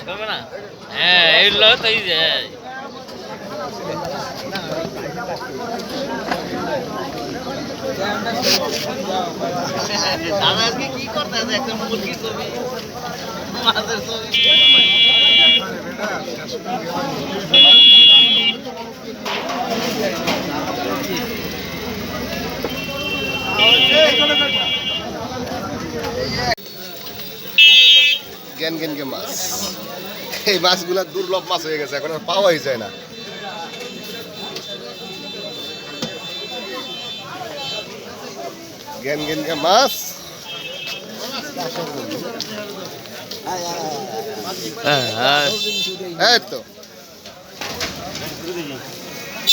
করবে না হ্যাঁ এইগুলো তাই যায় দাদা আজকে কি করতে আছে জ্ঞান জ্ঞানকে মাছ। এই মাছগুলো দুর্লভ মাছ হয়ে গেছে এখন আর পাওয়াই যায় না। জ্ঞান জ্ঞানকে মাছ। হ্যাঁ হ্যাঁ। তো।